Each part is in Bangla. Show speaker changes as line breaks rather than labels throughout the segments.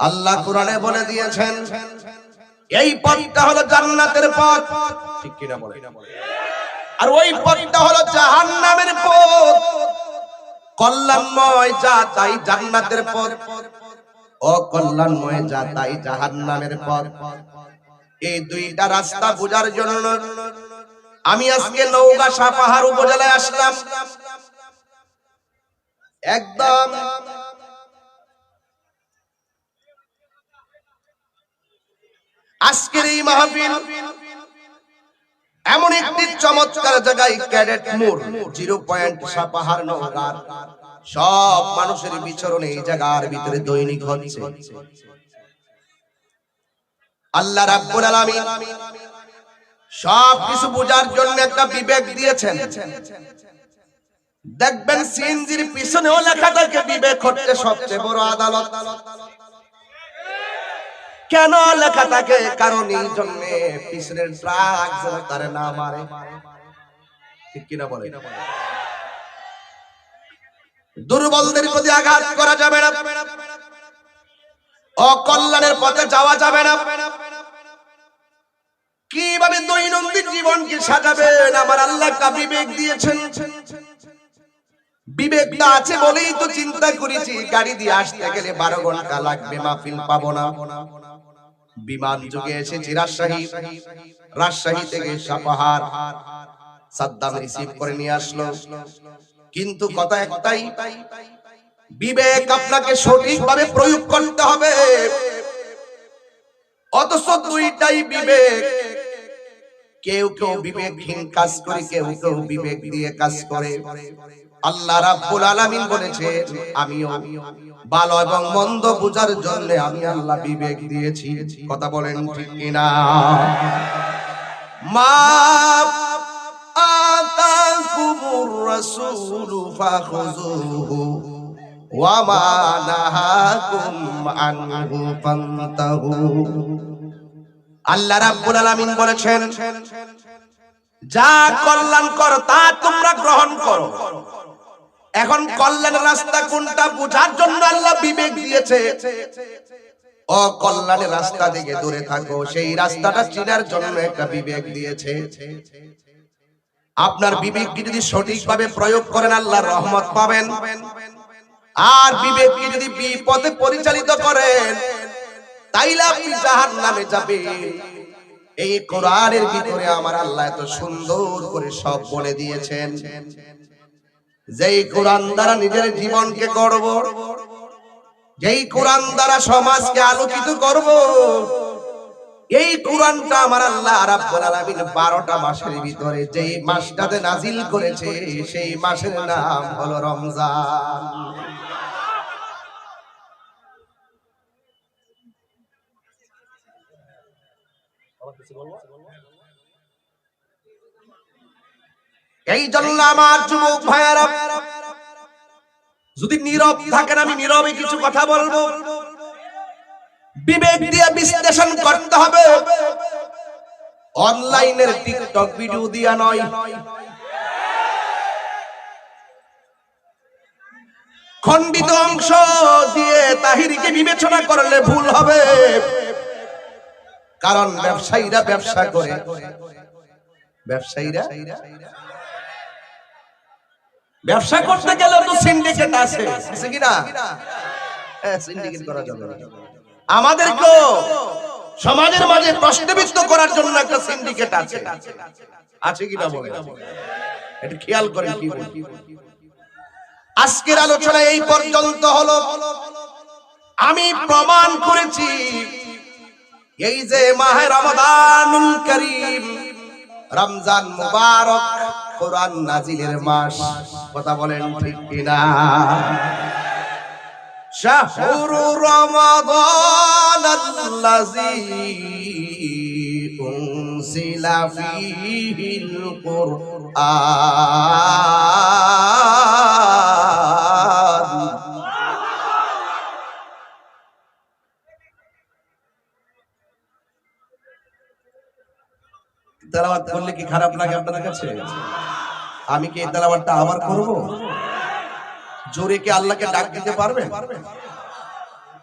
আল্লাহ কোরআনে বলে দিয়েছেন, এই পথটা হলো জান্নাতের পথ। ঠিক কিনা বলে? আর ওই পথটা হলো জাহান্নামের পথ। কল্যাণময় যা তাই জান্নাতের পথ। ও কল্যাণময় যা তাই জাহান্নামের পথ। এই দুইটা রাস্তা বোঝার জন্য আমি আজকে নৌকা সাপাহার উপজেলায় আসলাম। একদম আজকের এই মাহফিল এমন একটি চমৎকার জায়গায় ক্যাডেট মোড়, জিরো পয়েন্ট সাপাহার নৌকার সব মানুষের বিচরণ এই জায়গার ভিতরে দৈনিক হচ্ছে। আল্লাহ রাব্বুল আলামিন সব কিছু বোঝার জন্য একটা বিবেক দিয়েছেন। দেখবেন সিএনজির পিছনেও লেখা থাকে বিবেক হচ্ছে সবচেয়ে বড় আদালত। কেন লেখা থাকে? কারণ এই জন্য যেন তারে না মারে। ঠিক কিনা বলে? দুর্বলদের প্রতি আঘাত করা যাবে না। অকল্যাণের পথে যাওয়া যাবে না। কীভাবে দৈনন্দিন জীবনকে সাজাবেন? আমার আল্লাহ একটা বিবেক দিয়েছেন। বিবেকটা আছে বলেই তো চিন্তা করেছি। গাড়ি দিয়ে আসতে গেলে বারো ঘণ্টা লাগবে, মাহফিল পাবো না। বিমান যুগে এসেছি রাজশাহী। রাজশাহী থেকে সাপাহার সাদ্দাম রিসিভ করে নিয়ে আসলো। কিন্তু কথা একটাই, বিবেক আপনাকে সঠিকভাবে প্রয়োগ করতে হবে। অথচ দুইটাই বিবেক। কেউ কেউ বিবেকহীন কাজ করে, কেউ কেউ বিবেক দিয়ে কাজ করে। আল্লাহ রাব্বুল আলামিন বলেছেন, আমিও ভালো এবং মন্দ বোঝার জন্য আমি আল্লাহ বিবেক দিয়েছি। কথা বলেন ঠিক কিনা? মা আতাকুমুর রাসূলু ফাখুযুহু ওয়া মা নাহাকুম আনহু ফান্তাহু। আল্লাহ রাব্বুল আলামিন বলেছেন, যা কল্যাণ কর তা তোমরা গ্রহণ করো। এখন কল্যাণের রাস্তা কোনটা বোঝার জন্য আল্লাহ বিবেক দিয়েছে? ও কল্যাণের রাস্তা থেকে দূরে থাকো, সেই রাস্তাটা চিনার জন্য একটা বিবেক দিয়েছে। আপনার বিবেককে যদি সঠিকভাবে প্রয়োগ করেন, আল্লাহর রহমত পাবেন। আর বিবেককে যদি বিপথে পরিচালিত করেন, তাইলে আপনি জাহান নামে যাবেন এই কোরআনের ভিতরে আমার আল্লাহ এত সুন্দর করে সব বলে দিয়েছেন। যেই কোরআন দ্বারা নিজের জীবনকে গড়ব, যেই কোরআন দ্বারা সমাজকে আলোকিত করব, এই কোরআনটা আমার আল্লাহ রাব্বুল আলামিন 12টা মাসের ভিতরে যেই মাসটাতে নাজিল করেছে, সেই মাসের নাম হলো রমজান। এই জন্য আমার যুবক ভাইয়ারা, যদি নীরব থাকেন, আমি নীরবে কিছু কথা বলব। বিবেক দিয়ে বিশ্লেষণ করতে হবে। অনলাইনের টিকটক ভিডিও দিয়া নয়। খণ্ডিত অংশ দিয়ে তাহিরিকে বিবেচনা করলে ভুল হবে। কারণ ব্যবসায়ীরা ব্যবসা করে। ব্যবসায়ীরা? ব্যবসা করতে গেলে তো সিন্ডিকেট আছে। আছে কি না? হ্যাঁ সিন্ডিকেট করা যাবে। আমাদেরকেও সমাজের মাঝে প্রশ্নবিদ্ধ করার জন্য একটা সিন্ডিকেট আছে। আছে। কি না বলে এটা খেয়াল করেন কি। আজকের আলোচনা এই পর্যন্ত হলো। আমি প্রমাণ করেছি। এই যে মাহে রমাদানুল করিম রমজান মুবারক কোরআন নাজিলের মাস। কথা বলেন ঠিক কিনা? শাহরু রমাদান আল্লাযী উনজিলা ফীহিল কুরআন। কি খারাপ লাগে আপনার কাছে? আমি কি এই তেলাওয়াতটা আমার করব? জোরে কি আল্লাহকে ডাক দিতে পারবে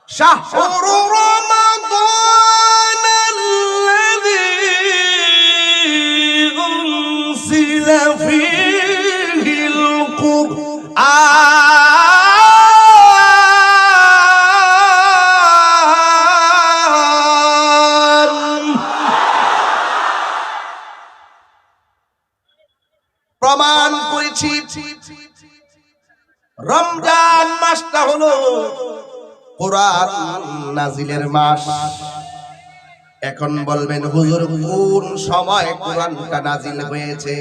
শাহ! করেছি। রমজান মাসটা হলো কোরআন নাজিলের মাস। এখন বলবেন, হুজুর, কোন সময় কোরআনটা নাজিল হয়েছে?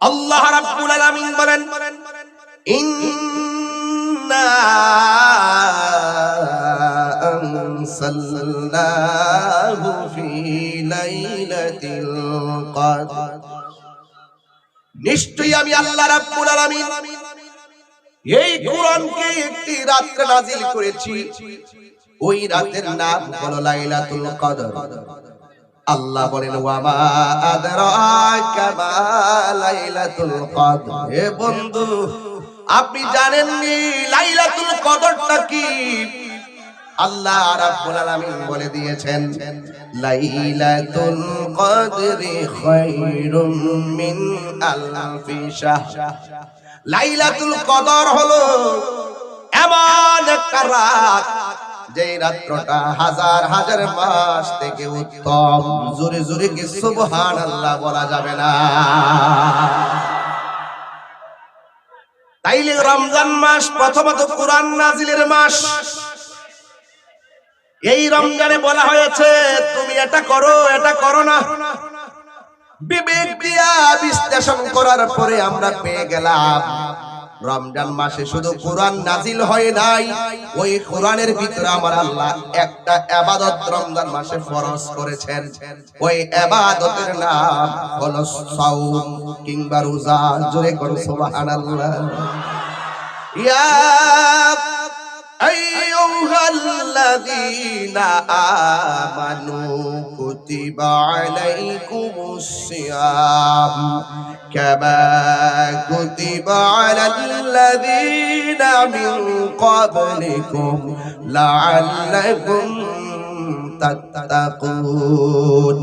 আল্লাহ রাব্বুল আলামিন বলেন, ইন্না আনসালনাহু ফি লাইলাতিল কদর। নিশ্চয়ই আমি আল্লাহ রাব্বুল আলামিন এই কোরআনকে একটি রাত্রে নাজিল করেছি। ওই রাতের নাম হলো লাইলাতুল কদর। আল্লাহ বলেন, ওয়ামা আদরাকা মা লাইলাতুল কদর? হে বন্ধু, আপনি জানেননি লাইলাতুল কদরটা কি? আল্লাহ রাব্বুল আলামিন বলে দিয়েছেন, লাইলাতুল কদরি খায়রুম মিন আলফি শাহর। লাইলাতুল কদর হলো এমন একটা রাত যে রাত্রটা হাজার হাজার মাস থেকে উত্তম। জোরে জোরে কি সুবহানাল্লাহ বলা যাবে না? তাইলে রমজান মাস প্রথমত কোরআন নাজিলের মাস। এই রমজানে বলা হয়েছে, তুমি এটা করো এটা করো না। বিবেক দিয়া বিশ্লেষণ করার পরে আমরা পেয়ে গেলাম, রমজান মাসে শুধু কোরআন নাজিল হয় নাই, ওই কোরআনের ভিতরে আমার আল্লাহ একটা আবাদত রমজান মাসে ফরজ করেছেন। ওই আবাদতের নাম হলো সাউম কিংবা রোজা। জোরে করো সুবহানাল্লাহ। ইয়া أيها الذين آمنوا كتب عليكم الصيام كما كتب على الذين من قبلكم لعلكم تتقون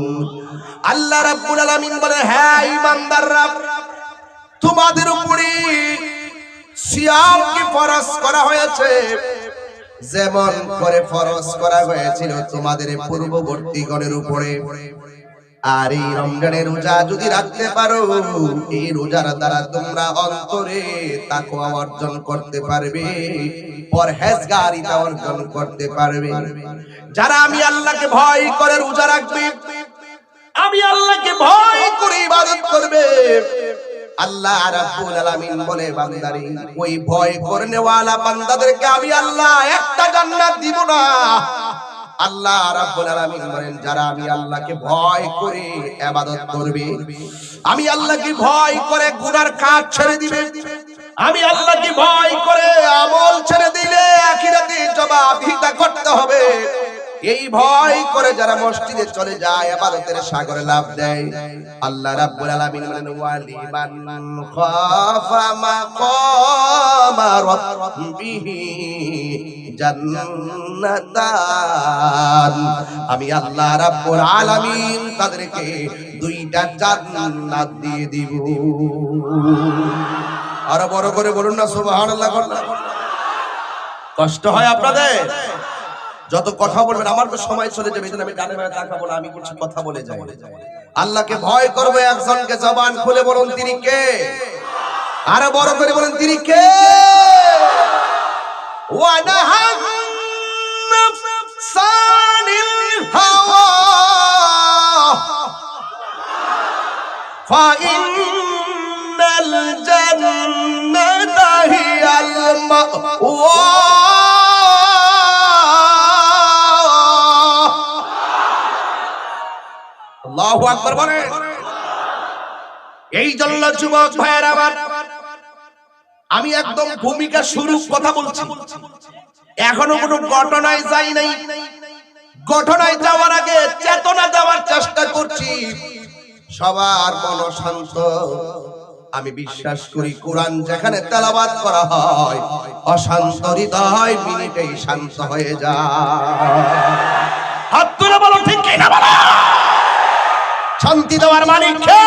আল্লাহ রাব্বুল আলামিন বলে হ্যাঁ ইমানদাররা তোমাদের উপরে সিয়ামকে ফরজ করা হয়েছে? যেমন করে ফরজ করা হয়েছিল তোমাদের পূর্ববর্তী গণের উপরে। আর এই রমজানের রোজা যদি রাখতে পারো, এই রোজার দ্বারা তোমরা অন্তরে তাকওয়া অর্জন করতে পারবে, পরহেজগারিতা অর্জন করতে পারবে। যারা আমি আল্লাহকে ভয় করে রোজা রাখবে, আমি আল্লাহকে ভয় করে ইবাদত করবে আল্লাহ রাব্বুল আলামিন বলে, বান্দারে, ওই ভয় করনে ওয়ালা বান্দাদেরকে আমি আল্লাহ একটা জান্নাত দিব না। আল্লাহ রাব্বুল আলামিন বলেন, যারা আমি আল্লাহকে ভয় করে ইবাদত করবে, আমি আল্লাহকে ভয় করে গুনার কাজ ছেড়ে দিবে, আমি আল্লাহকে ভয় করে আমল ছেড়ে দিলে আখিরাতে জবাবদিহিতা করতে হবে। এই ভয় করে যারা মসজিদে চলে যায়, আবাদতের সাগরে লাভ দেয়। আল্লাহ রাব্বুল আলামিন বলেন, ওয়ালিমান খাফা মাকামা রাব্বিহি জান্নাতান। আমি আল্লাহ রাব্বুল আলামিন তাদেরকে দুইটা জান্নাত দিয়ে দিব। আরও বড় করে বলুন না, সুবহানাল্লাহ কষ্ট হয় আপনাদের? যত কথা বলবেন, আমার তো সময় চলে যাবে আমি গানে গানে তাকাবো না আমি কিছু কথা বলে যাই। আল্লাহকে ভয় করবে, একজনকে জবান খুলে বলুন, তিনি কে? আরও বড় করে বলুন, তিনি কে? হাওয়া। আকবার বলে। এই জন্য যুবক ভাইয়ের আমার, আমি একদম ভূমিকা শুরু কথা বলছি। এখনও কোনো ঘটনায় যাই নাই। ঘটনায় যাওয়ার আগে চেতনা দেওয়ার চেষ্টা করছি। সবার মন শান্ত। আমি বিশ্বাস করি কোরআন যেখানে তেলাবাদ করা হয়, অশান্ত হৃদয় মিনিটেই শান্ত হয়ে যায়। শান্তি দেওয়ার মালিক কে?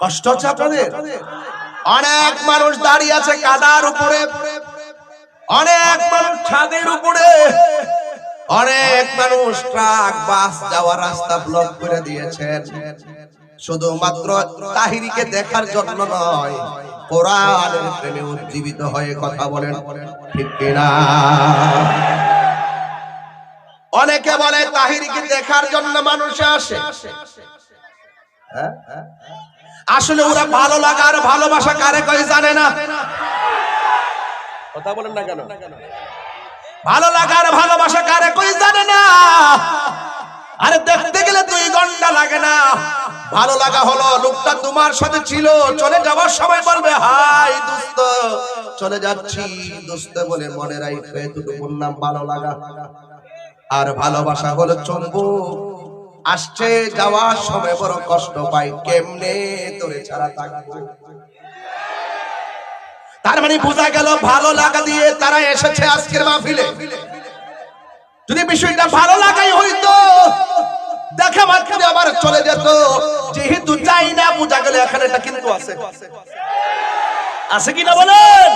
কষ্ট হচ্ছে অনেক মানুষ দাঁড়িয়ে আছে কাদার উপরে। অনেক মানুষ ছাদের উপরে। অনেক মানুষ ট্রাক বাস যাওয়ার রাস্তা ব্লক করে দিয়েছেন। শুধুমাত্র তাহিরিকে দেখার জন্য নয় কোরআনের প্রেমে উজ্জীবিত হয়ে কথা বলেন ঠিক কিনা? অনেকে বলে তাহিরিকে দেখার জন্য মানুষ আসে। হ্যাঁ? আসলে ওরা ভালো লাগা আর ভালোবাসা কারে কই জানে না? কথা বলেন না কেন? ভালো লাগা আর ভালোবাসা কারে কই জানে না? আরে দেখতে গেলে দুই ঘণ্টা লাগে না। ভালো লাগা হলো, লোকটা তোমার সাথে ছিল। চলে যাওয়ার সময় বলবে, হাই দোস্ত, চলে যাচ্ছি দোস্ত বলে মনে রাখবে এতটুকুর নাম ভালো লাগা। আর ভালোবাসা হলো চুম্বক আসছে যাওয়ার সময় বড় কষ্ট পাই, কেমনে তোরে ছাড়া থাকব? তার মানে বোঝা গেল ভালো লাগা দিয়ে তারা এসেছে আজকের মাহফিলে। যদি বিষয়টা ভালো লাগাই হইতো, দেখা মাত্র আবার চলে যেত। যেহেতু চাই না, বোঝা গেল এখানে এটা কিন্তু আছে।
আছে কিনা বলেন?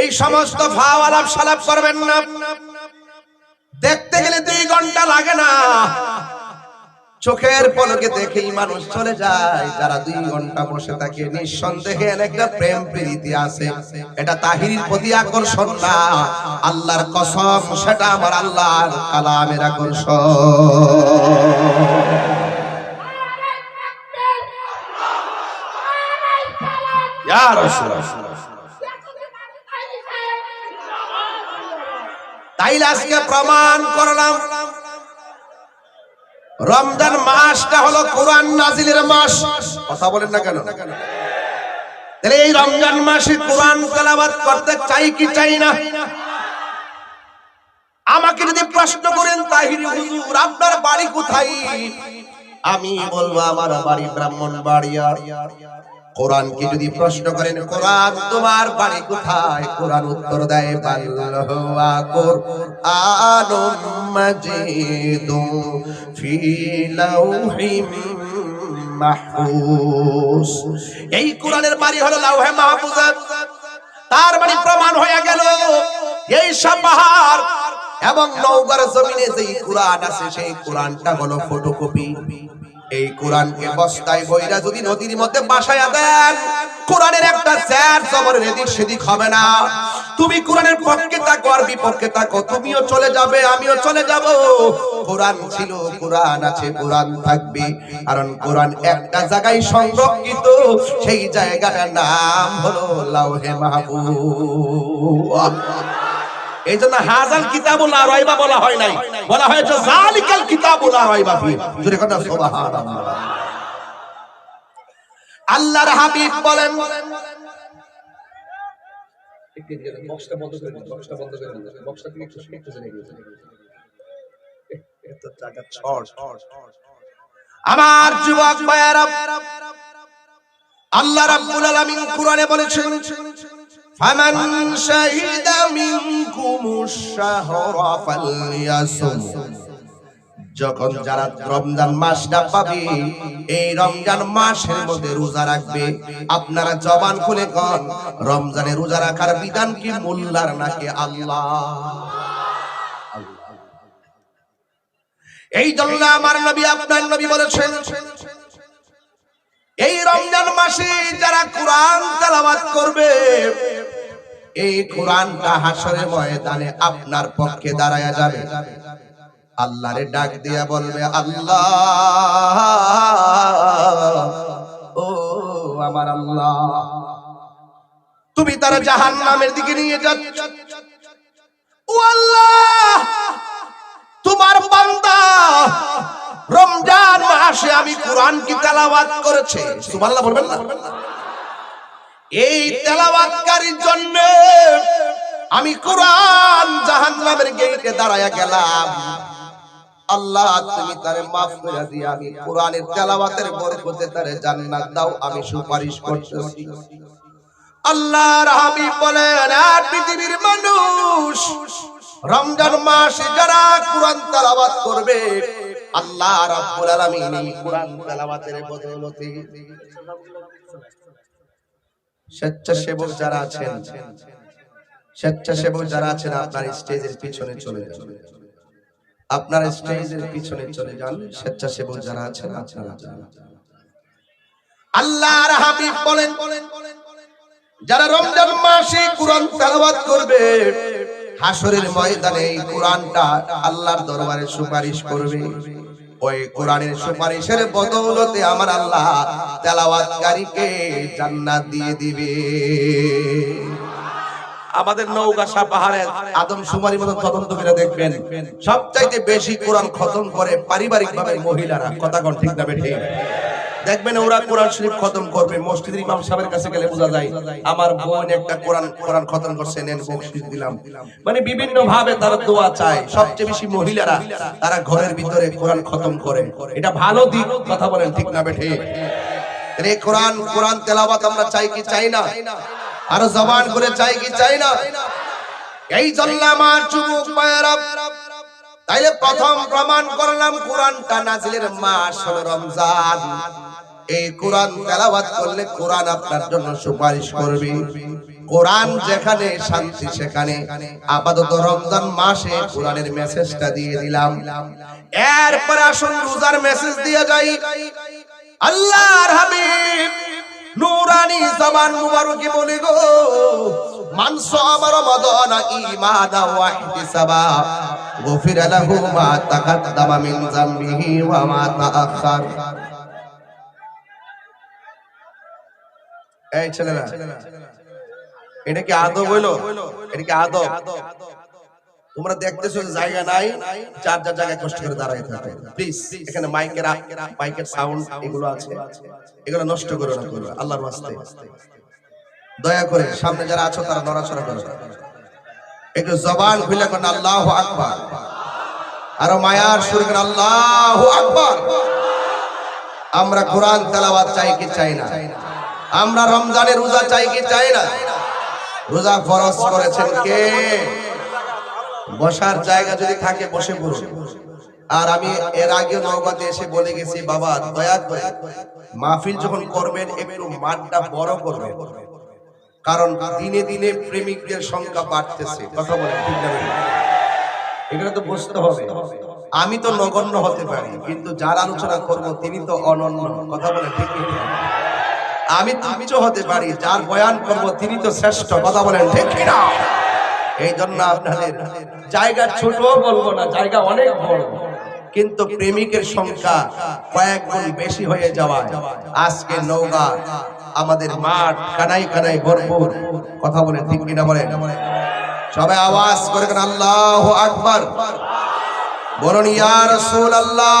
এই সমস্ত ভাব আলাপ সালাপ করবেন না। দেখতে গেলে দুই ঘণ্টা লাগে না। চোখের পলকে দেখেই মানুষ চলে যায় যারা দুই ঘণ্টা বসে থাকে। নিঃসন্দেহে একটা প্রেম প্রীতি আছে। এটা তাহিরির প্রতি আকর্ষণ না। আল্লাহর কসম সেটা আমার আল্লাহর কালামের আকর্ষণ। তাইলে আজকে প্রমাণ করলাম। রমজান মাসটা হলো কোরআন নাজিলের মাস। কথা বলেন না কেন? তাহলে এই রমজান মাসে কোরআন তেলাবাদ করতে চাই কি চাই না? আমাকে যদি প্রশ্ন করেন, তাহিরি হুজুর, আপনার বাড়ি কোথায়? আমি বলব, আমার বাড়ি ব্রাহ্মণ বাড়িয়া কোরআনকে যদি প্রশ্ন করেন, কোরআন তোমার বাড়ি কোথায়? কোরআন উত্তর দেয় মাহফুজ। এই কোরআনের বাড়ি হলো লাউহে মাহফুজে। তার মানে প্রমাণ হয়ে গেল, এই সব পাহাড় এবং নৌকার জমিনে যেই কোরআন আছে, সেই কোরআনটা হলো ফটোকপি। এই কোরআনকে বস্তায় বইরা যদি নদীর মধ্যে বাসায়া দেন, কোরআনের একটা জ্যার জবরের এদিক সেদিক হবে না। তুমি কোরআনের পক্ষে থাকো আর বিপক্ষে থাকো, তুমিও চলে যাবে, আমিও চলে যাব। কোরআন ছিল, কোরআন আছে, কোরআন থাকবে। কারণ কোরআন একটা জায়গায় সংরক্ষিত, সেই জায়গাটার নাম হলো লাউহে মাহবুব এই জন্য হাজাল কিতাবুল আর রাইবা বলা হয় নাই। বলা হয়েছে জালিকাল কিতাবুল আর রাইবা ফি জোরে কথা সুবহানাল্লাহ। আল্লাহর হাবিব বলেন বক্সটা বন্ধ করে বক্সটা বন্ধ করে বক্সটা থেকে একটু একটু জেনে গিয়েছে এত টাকা ছড়। আমার যুবক ভাইয়েরা আল্লাহ রাব্বুল আলামিন কোরআনে বলেছেন ফামান শাহিদা মিনকুমুশ শাহরা ফালইয়াসুম যখন যারা রমজান মাসটা পাবে, এই রমজান মাসের মধ্যে রোজা রাখবে, আপনারা জবান খুলে কন, রমজানে রোজা রাখার বিধান কি মোল্লার নাকি আল্লাহ? এই জন্য আমার নবী আপনার নবী বলেছেন এই রমজান মাসে যারা কোরআন তেলাওয়াত করবে, এই কোরআনটা হাসরের ময়দানে আপনার পক্ষে দাঁড়ায়া যাবে। আল্লাহরে ডাক দিয়া বলবে, আল্লাহ, ও আমার আল্লাহ, তুমি তারা জাহান নামের দিকে নিয়ে যাচ্ছ। ও আল্লাহ, তোমার বান্দা রমজান মাসে আমি কোরআন কি তেলাওয়াত করেছে? সুবহানাল্লাহ বলবেন না। এই তেলাওয়াতকারীর জন্য আমি কোরআন জাহান্নামের গেটে দাঁড়ায়া গেলাম। আল্লাহ, তুমি তারে মাফ করে দিয়ে, আমি কোরআনের তেলাওয়াতের বরকতে তারে জান্নাত দাও, আমি সুপারিশ করতেছি। আল্লাহর হাবিব বলেন, আর পৃথিবীর মানুষ রমজান মাসে যারা কোরআন তেলাওয়াত করবে আল্লাহ রাব্বুল আলামিন এই তেলাওয়াতের বদৌলতে স্বেচ্ছাসেবক যারা আছেন, স্বেচ্ছাসেবক যারা আছেন, আপনার স্টেজের পিছনে চলে যান। আপনার স্টেজের পিছনে চলে যান, স্বেচ্ছাসেবক যারা আছেন, আপনারা আল্লাহর হাবিব বলেন, যারা রমজান মাসে কোরআন তেলাওয়াত করবে হাসরের ময়দানে এই কোরআনটা আল্লাহর দরবারে সুপারিশ করবে। ওই কোরআনের সুপারিশের বদৌলতে আমার আল্লাহ তেলাওয়াতকারীকে জান্নাত দিয়ে দিবে। আমাদের নৌকাশা পাহাড়ে আদম সুমারি মতো তদন্ত করে দেখবেন, সবচাইতে বেশি কোরআন খতম করে পারিবারিক ভাবে মহিলারা। কথা কোন ঠিক না ঠিক দেখবেন ওরা কোরআন শরীফ খতম করবে, মসজিদের ইমাম সাহেবের কাছে গেলে বোঝা যায়, আমার বোন একটা কোরআন কোরআন খতম করছে, নেন বকশিস দিলাম। মানে বিভিন্ন ভাবে তারা দোয়া চায়, সবচেয়ে বেশি মহিলারা তারা ঘরের ভিতরে কোরআন খতম করে। এটা ভালো দিক, কথা বলেন ঠিক না বেঠে? রে কোরআন কোরআন তেলাওয়াত আমরা চাই কি চাই না? আরও জবান করে চাই কি চাই না? এই জন্য আমার যুবক ভাইয়েরা, তাইলে প্রথম প্রমাণ করলাম কোরআনটা নাজিলের মাস হলো রমজান। এই কোরআন তেলাওয়াত করলে কোরআন আপনার জন্য সুপারিশ করবে। কোরআন যেখানে শান্তি, সেখানে আপাতত রমজান মাসে কোরআনের মেসেজটা দিয়ে দিলাম। এরপরে আসুন রোজার মেসেজ দিয়ে যাই। আল্লাহর হাবিব নুরানি জবান মুবারকে বলে গো মান সামা রমাদান ঈমানা ওয়া ইহতিসাবা গুফির লাহু মা তাকাদ্দামা মিন যামবিহি ওয়া মা তাআখার এই এটা কি আদব হইল? এটা কি আদব? তোমরা দেখতেছো জায়গা নাই যার যার জায়গায় কষ্ট করে দাঁড়াই থাকে। প্লিজ এখানে মাইকের মাইকের সাউন্ড এগুলো আছে। এগুলো নষ্ট করো না তোমরা, আল্লাহর দয়া করে, সামনে যারা আছো তারা নড়াচড়া করো। একটু জবান খুলে করেন, আল্লাহু আকবার। আরও মায়ার সুর করেন, আল্লাহু আকবার। আমরা কোরআন তেলাওয়াত চাই কি চাই না? আমরা রমজানের রোজা চাই কি চাই না? রোজা ফরজ করেছেন কে? বসার জায়গা যদি থাকে বসে বসে আর আমি এর আগে নওগাঁতে এসে বলে গেছি, বাবা, দয়া করে মাহফিল যখন করবেন, একটু মাঠটা বড় করবেন। কারণ দিনে দিনে প্রেমিকদের সংখ্যা বাড়তেছে। কথা বলে ঠিক না? এগুলো তো বুঝতে হবে। আমি তো নগণ্য হতে পারি, কিন্তু যার আলোচনা করব তিনি তো অনন্য। কথা বলে ঠিক? আমি তুচ্ছ হতে পারি, যার বয়ান করব, তিনি তো শ্রেষ্ঠ, কথা বলেন ঠিক কি না এই জন্য আপনাদের জায়গা ছোট বলব না, জায়গা অনেক বড়। কিন্তু প্রেমিকের সংখ্যা কয়েক গুণ বেশি হয়ে যাওয়া। আজকে নৌকা আমাদের মাঠ কানাই কানাই ভরপুর। কথা বলে ঠিক কিনা বলেন? সবাই আওয়াজ করে আল্লাহ আকবার। বলুন, ইয়া রাসূল আল্লাহ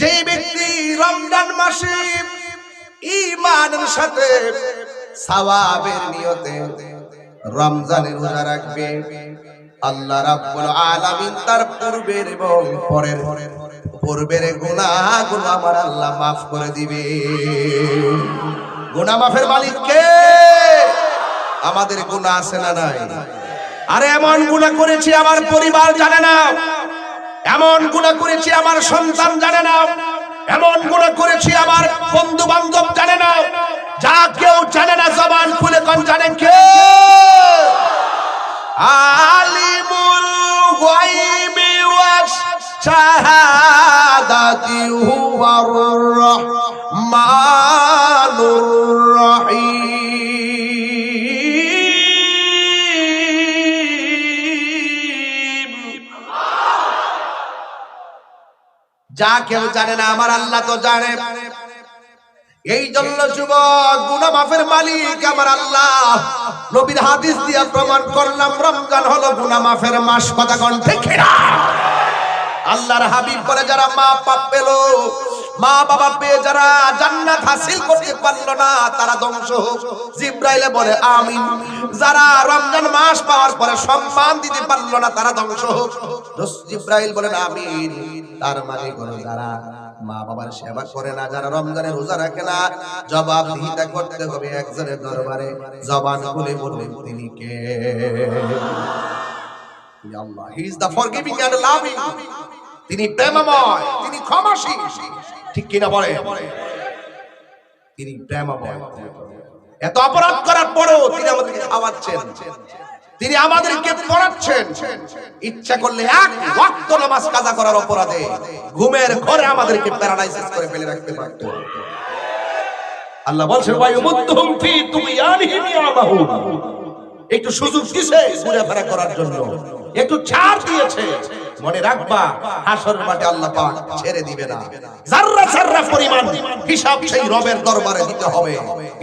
যে ব্যক্তি রমজান মাসে ঈমানের সাথে সওয়াবের নিয়তে রমজানের রোজা রাখবে, আল্লাহ রাব্বুল আলামিন তার পূর্বের এবং পরের পূর্বের গুনাহগুলো আমার আল্লাহ মাফ করে দিবে। গুনাহ মাফের মালিক কে? আমাদের গুনাহ আছে না নাই? আরে এমন গুনাহ করেছি, আমার পরিবার জানে না। এমন গুণা করেছি আমার সন্তান জানে না। এমন গুণা করেছি আমার বন্ধু বান্ধব জানে না। যা কেউ জানে না, জবান খুলে কন, জানেন কে? আলিমুল গায়বি যা কেউ জানে না, আমার আল্লাহ তো জানে। এই জন্য যুবক গুনা মাফের মালিক আমার আল্লাহ। নবীর হাদিস দিয়া প্রমাণ করলাম, রমজান হলো গুনা মাফের মাস, কথা কণ্ঠে খেরা আল্লাহর হাবিব বলে, যারা মা পাপ পেল মা বাবা পেয়ে যারা জান্নাত হাসিল করতে পারল না, তারা ধ্বংস হোক। জিব্রাইলে বলে, আমিন। যারা রমজান মাস পাওয়ার পরে সম্মান দিতে পারল না, তারা ধ্বংস হোক। জিব্রাইল বলেন, আমিন। তার মানে হলো যারা মা বাবার সেবা করে না, যারা রমজানে রোজা রাখে না জবাব দিহিতা করতে হবে একজনের দরবারে। জবান খুলে বলবেন, তিনি কে? আল্লাহ he is the forgiving and loving তিনি প্রেমময়, তিনি ক্ষমাশীল। ঠিক কিনা বলে? তিনি এত অপরাধ করার পরেও তিনি আমাদেরকে খাওয়াচ্ছেন। তিনি আমাদেরকে পড়াচ্ছেন। ইচ্ছা করলে এক ওয়াক্ত নামাজ কাজা করার অপরাধে ঘুমের ঘরে আমাদেরকে প্যারালাইসিস করে ফেলে রাখতে পারত। আল্লাহ বলছেন ভাই মুদ্দুম ফি তুমিয়ানিহিম ইয়ামাহুন একটু সুযোগ দিছে ঘুরে ফেরা করার জন্য। একটু ছাড় দিয়েছে। মনে রাখবা, হাসর মাঠে আল্লাহ পাক ছেড়ে দিবে না। জাররা জাররা পরিমাণ হিসাব সেই রবের দরবারে দিতে হবে।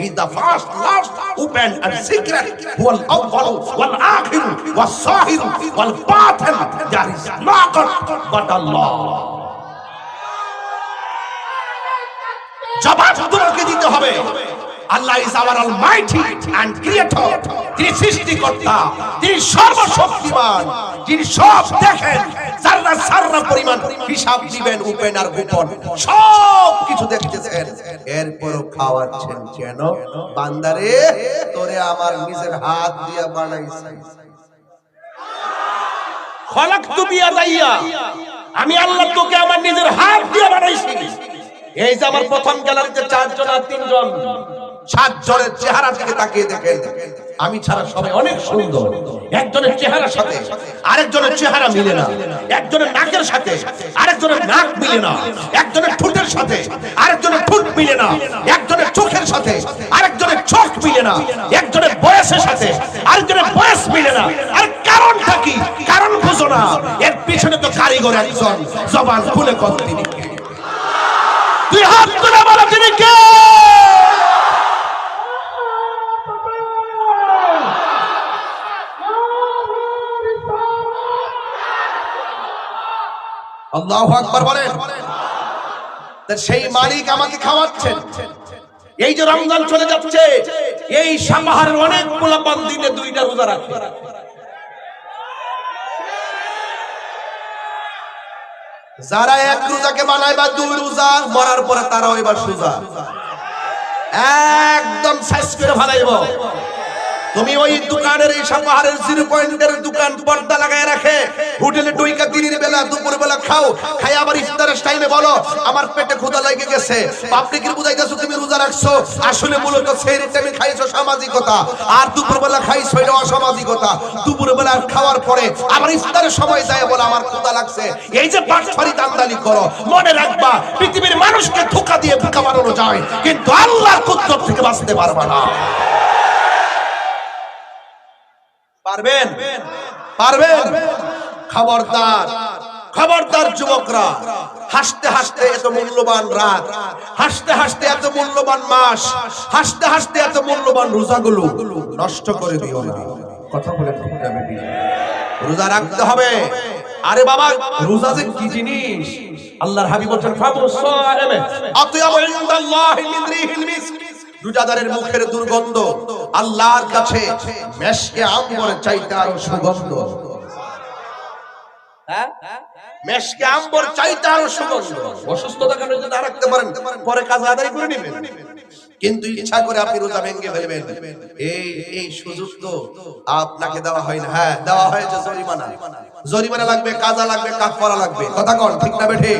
Is the first last open and secret হুয়াল আউয়াল ওয়াল আখির ওয়াস সাহির ওয়াল বাতিন দেয়ার ইজ নট বাট আল্লাহ জবাব তোমাকে দিতে হবে। আল্লাহ is our almighty and creator তিনি সৃষ্টিকর্তা, তিনি সর্বশক্তিমান, যিনি সব দেখেন জাররা জাররা পরিমাণ হিসাব দিবেন, উপেন আর গোপন, সব কিছু দেখতেছেন। এরপরও খাওয়াচ্ছেন কেন? বান্দারে, তোরে আমার নিজের হাত দিয়ে বানাইছি।
খলাকতু বিয়াদাইয়া আমি আল্লাহ তোকে আমার নিজের হাত দিয়ে বানাইছি। এই যে আমার প্রথম গ্যালারিতে চারজন আর তিনজন।
সাত জনের চেহারার দিকে তাকিয়ে দেখেন।
আমি ছাড়া সবাই অনেক সুন্দর। একজনের চেহারার সাথে আরেকজনের চেহারা মিলে না। একজনের নাকের সাথে আরেকজনের নাক মিলে না। একজনের ঠোঁটের সাথে আরেকজনের ঠোঁট মিলে না। একজনের চোখের সাথে আরেকজনের চোখ মিলে না। একজনের বয়সের সাথে আরেকজনের বয়স মিলে না। আর কারণটা কি? কারণ বুঝো না। এর পিছনে তো কারিগর একজন। জবান খুলে কত তিনি? তুই হাত তুলে বলো তিনি কে?
সেই মালিক আমাকে খাওয়াচ্ছেন।
এই যে রমজান চলে যাচ্ছে, এই অনেক দিনে দুইটা রোজা রাখে।
যারা এক রোজাকে বানায় বা দুই রোজা, মরার পরে তারাও এবার সোজা। একদম শেষ করে ফেলাইব। তুমি ওই দোকানের এই সাপাহারের জিরো পয়েন্টের দোকান পর্দা লাগায় রাখে। হোটেলে ডুইকা দিনের বেলা, দুপুর বেলা খাও। খাই আবার ইফতারের টাইমে বলো, আমার পেটে ক্ষুধা লেগে গেছে। পাবলিকের বুঝাইতেছো তুমি রোজা রাখছো? আসলে মূলত সেই টাইমে খাইছো সামাজিকতা। আর দুপুর বেলা খাইছো এটা অসামাজিকতা। দুপুর বেলা খাওয়ার পরে আবার ইফতারের সময় যায় বলে, আমার ক্ষুধা লাগছে। এই যে পাটফারি দান্দালি করো, মনে রাখবা, পৃথিবীর মানুষকে ধোকা দিয়ে বোকা বানানো যায়। কিন্তু আল্লাহর কুদরত থেকে বাঁচতে পারবা না। পারবেন? পারবেন? খবরদার। খবরদার যুবকরা, হাসতে হাসতে এত মূল্যবান রাত, হাসতে হাসতে এত মূল্যবান মাস, হাসতে হাসতে এত মূল্যবান রোজাগুলো নষ্ট করে দিও না। কথা বলে রোজা রাখতে হবে। আরে বাবা, রোজা যে কি জিনিস? আল্লাহর হাবিব বলেন ফাবু সাইমে আতিয়াবু ইনদাল্লাহি মিন রিহিল মিস্ক। রোজাদারের মুখের দুর্গন্ধ আল্লাহর কাছে মেশকে আম্বর চাইতে আরও সুগন্ধ। হ্যাঁ? মেশকে আম্বর চাইতে আরও সুগন্ধ। অসুস্থতা কারণে যদি না রাখতে পারেন পরে কাজ আদায় করে নেবেন। কিন্তু ইচ্ছা করে আপনি রোজা ভেঙে ফেলবেন। এই এই সুযোগ তো আপনাকে দেওয়া হয় না। হ্যাঁ দেওয়া হয়েছে জরিমানা। জরিমানা লাগবে কাজা লাগবে কাফারা লাগবে। কথা কন ঠিক না বেঠে?